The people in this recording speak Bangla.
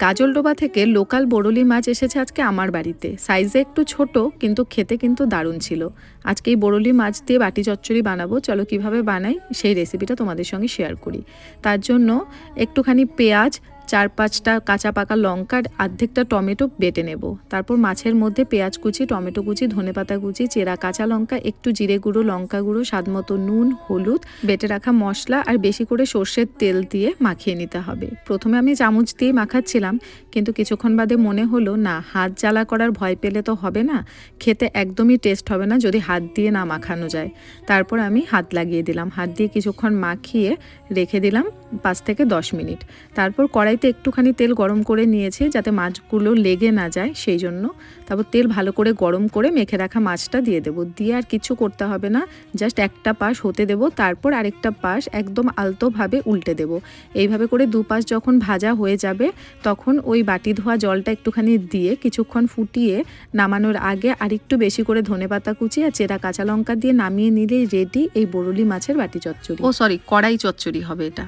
কাজলডোবা থেকে লোকাল বড়লি মাছ এসেছে আজকে আমার বাড়িতে। সাইজে একটু ছোট, কিন্তু খেতে কিন্তু দারুণ ছিল। আজকে এই বড়লি মাছ দিয়ে বাটি চচ্চড়ি বানাবো। চলো কীভাবে বানাই? সেই রেসিপিটা তোমাদের সঙ্গে শেয়ার করি। তার জন্য একটুখানি পেঁয়াজ চার পাঁচটা কাঁচা পাকা লঙ্কার অর্ধেকটা টমেটো বেটে নেব। তারপর মাছের মধ্যে পেঁয়াজ কুচি, টমেটো কুচি ধনেপাতা কুচি, চেরা কাঁচা লঙ্কা, একটু জিরে গুঁড়ো, লঙ্কা গুঁড়ো, স্বাদ মতো নুন, হলুদ, বেটে রাখা মশলা আর বেশি করে সর্ষের তেল দিয়ে মাখিয়ে নিতে হবে। প্রথমে আমি চামচ দিয়ে মাখাচ্ছিলাম, কিন্তু কিছুক্ষণ বাদে মনে হলো, না, হাত জ্বালা করার ভয় পেলে তো হবে না। খেতে একদমই টেস্ট হবে না যদি হাত দিয়ে না মাখানো যায়। তারপর আমি হাত লাগিয়ে দিলাম। হাত দিয়ে কিছুক্ষণ মাখিয়ে রেখে দিলাম পাঁচ থেকে দশ মিনিট। তারপর কড়াইতে একটুখানি তেল গরম করে নিয়েছি যাতে মাছগুলো লেগে না যায়, সেই জন্য। তারপর তেল ভালো করে গরম করে মেখে রাখা মাছটা দিয়ে দেবো। দিয়ে আর কিছু করতে হবে না, জাস্ট একটা পাশ হতে দেবো, তারপর আরেকটা পাশ একদম আলতোভাবে উল্টে দেবো। এইভাবে করে দু পাশ যখন ভাজা হয়ে যাবে, তখন ওই বাটি ধোয়া জলটা একটুখানি দিয়ে কিছুক্ষণ ফুটিয়ে নামানোর আগে আরেকটু বেশি করে ধনেপাতা কুচি আর চেরা কাঁচা লঙ্কা দিয়ে নামিয়ে নিলেই রেডি এই বরলি মাছের বাটি চচ্চড়ি। ও সরি কড়াই চচ্চড়ি হবে এটা।